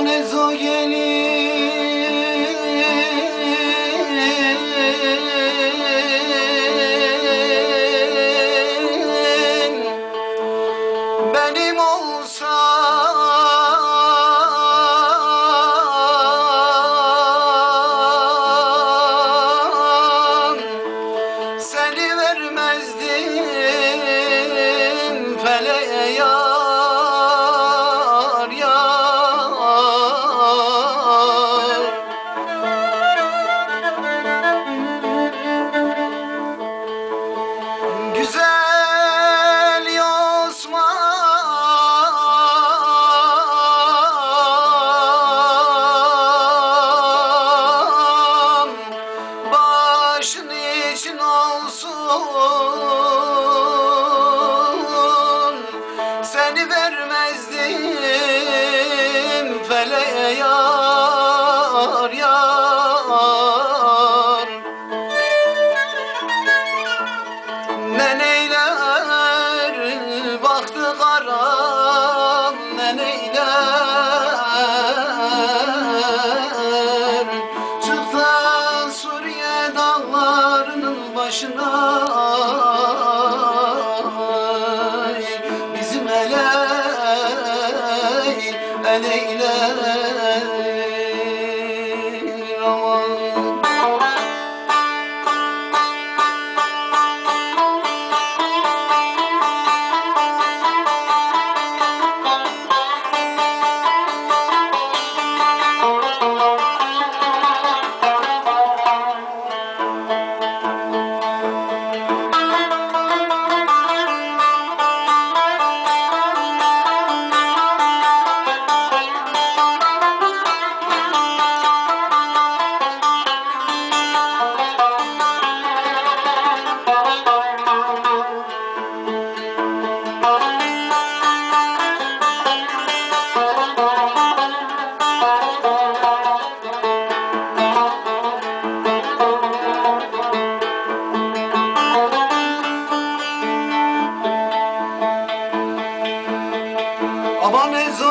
Arzu gelir Benim olsa seni vermezdim. Feleğe yar aleyna وانه زو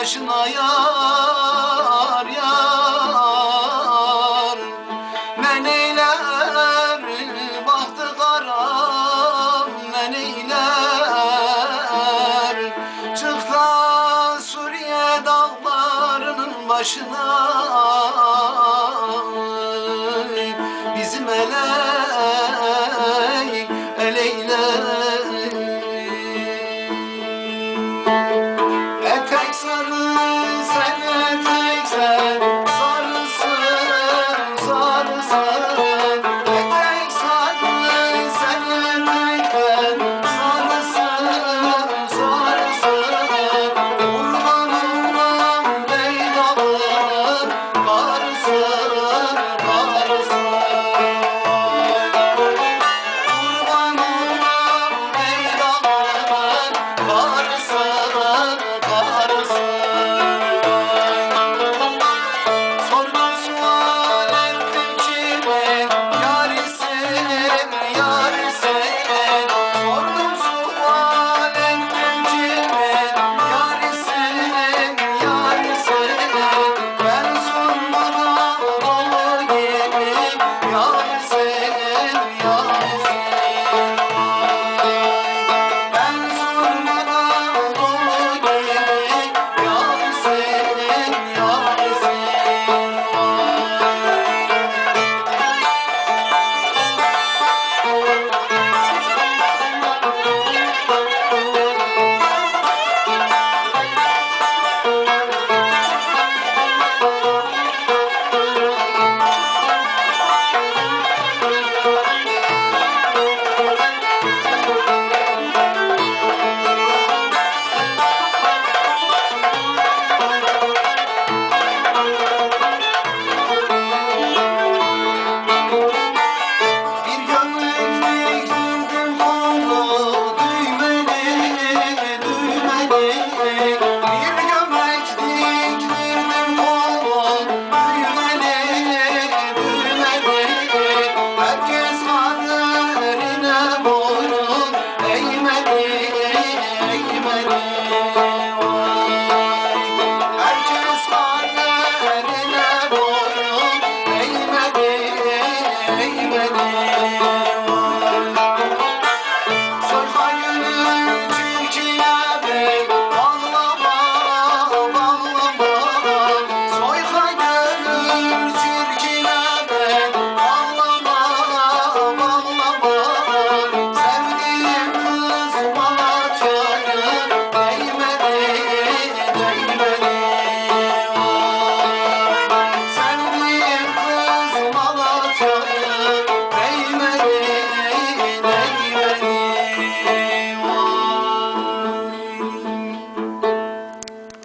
başına yar yar. Ne neyler bahtı karam ne Çıktı Suriye dağlarının başına. sorry.